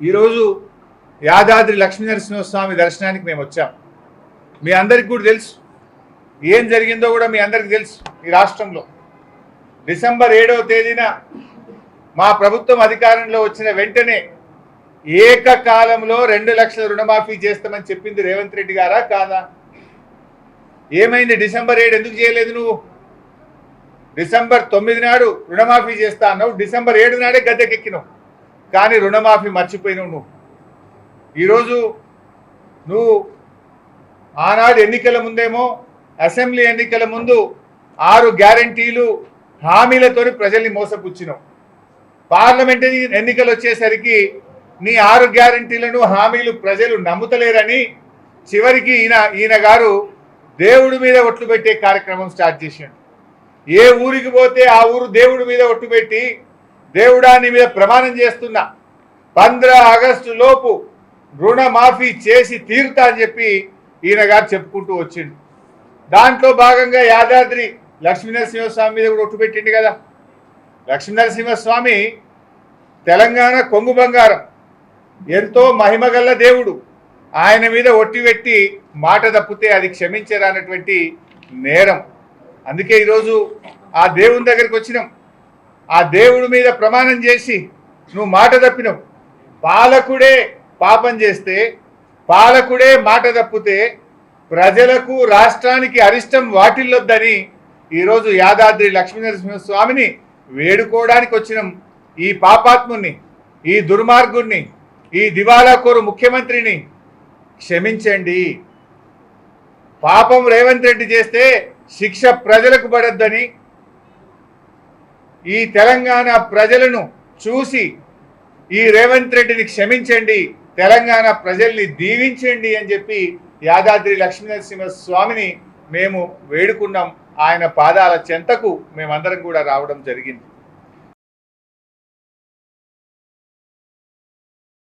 ఈరోజు యాదాద్రి లక్ష్మీనరసింహస్వామి దర్శనానికి మేము వచ్చాం. మీ అందరికి కూడా తెలుసు. ఏం జరిగిందో కూడా మీ అందరికి తెలుసు ఈ రాష్ట్రంలో. డిసెంబర్ ఏడవ తేదీన మా ప్రభుత్వం అధికారంలో వచ్చిన వెంటనే ఏకకాలంలో రెండు లక్షల రుణమాఫీ చేస్తామని చెప్పింది రేవంత్ రెడ్డి గారా కాదా? ఏమైంది? డిసెంబర్ ఏడు ఎందుకు చేయలేదు నువ్వు? డిసెంబర్ తొమ్మిది నాడు రుణమాఫీ చేస్తా అన్నావు. డిసెంబర్ ఏడు నాడే గద్దెకెక్కినావు. కానీ రుణమాఫీ మర్చిపోయినావు నువ్వు. ఈరోజు నువ్వు ఆనాడు ఎన్నికల ముందేమో అసెంబ్లీ ఎన్నికల ముందు ఆరు గ్యారంటీలు హామీలతోని ప్రజల్ని మోసపుచ్చినావు. పార్లమెంట్ ఎన్నికలు వచ్చేసరికి నీ ఆరు గ్యారంటీలను హామీలు ప్రజలు నమ్ముతలేరని చివరికి ఈయన ఈయన గారు దేవుడి మీద ఒట్లు పెట్టే కార్యక్రమం స్టార్ట్ చేశాడు ఏ ఊరికి పోతే ఆ ఊరు దేవుడి మీద ఒట్టు పెట్టి దేవుడా నీ మీద ప్రమాణం చేస్తున్నా. పంద్ర ఆగస్టు లోపు రుణమాఫీ చేసి తీరుతా అని చెప్పి ఈయన గారు చెప్పుకుంటూ వచ్చిండు. దాంట్లో భాగంగా యాదాద్రి లక్ష్మీనరసింహస్వామి మీద కూడా ఒట్టు పెట్టిండు కదా. లక్ష్మీనరసింహస్వామి తెలంగాణ కొంగు బంగారం. ఎంతో మహిమగల్ల దేవుడు. ఆయన మీద ఒట్టి పెట్టి మాట తప్పితే అది క్షమించరానటువంటి నేరం. అందుకే ఈరోజు ఆ దేవుని దగ్గరికి వచ్చినాం. ఆ దేవుడి మీద ప్రమాణం చేసి నువ్వు మాట తప్పినవు. పాలకుడే పాపం చేస్తే పాలకుడే మాట తప్పితే ప్రజలకు రాష్ట్రానికి అరిష్టం వాటిల్లొద్దని ఈరోజు యాదాద్రి లక్ష్మీనరసింహస్వామిని వేడుకోవడానికి వచ్చినాం ఈ పాపాత్ముని ఈ దుర్మార్గుణ్ణి ఈ దివాలాకోరు ముఖ్యమంత్రిని క్షమించండి. పాపం రేవంత్ రెడ్డి చేస్తే శిక్ష ప్రజలకు పడద్దని ఈ తెలంగాణ ప్రజలను చూసి ఈ రేవంత్ రెడ్డిని క్షమించండి తెలంగాణ ప్రజల్ని దీవించండి అని చెప్పి యాదాద్రి లక్ష్మీనరసింహ స్వామిని మేము వేడుకున్నాం. ఆయన పాదాల చెంతకు మేమందరం కూడా రావడం జరిగింది.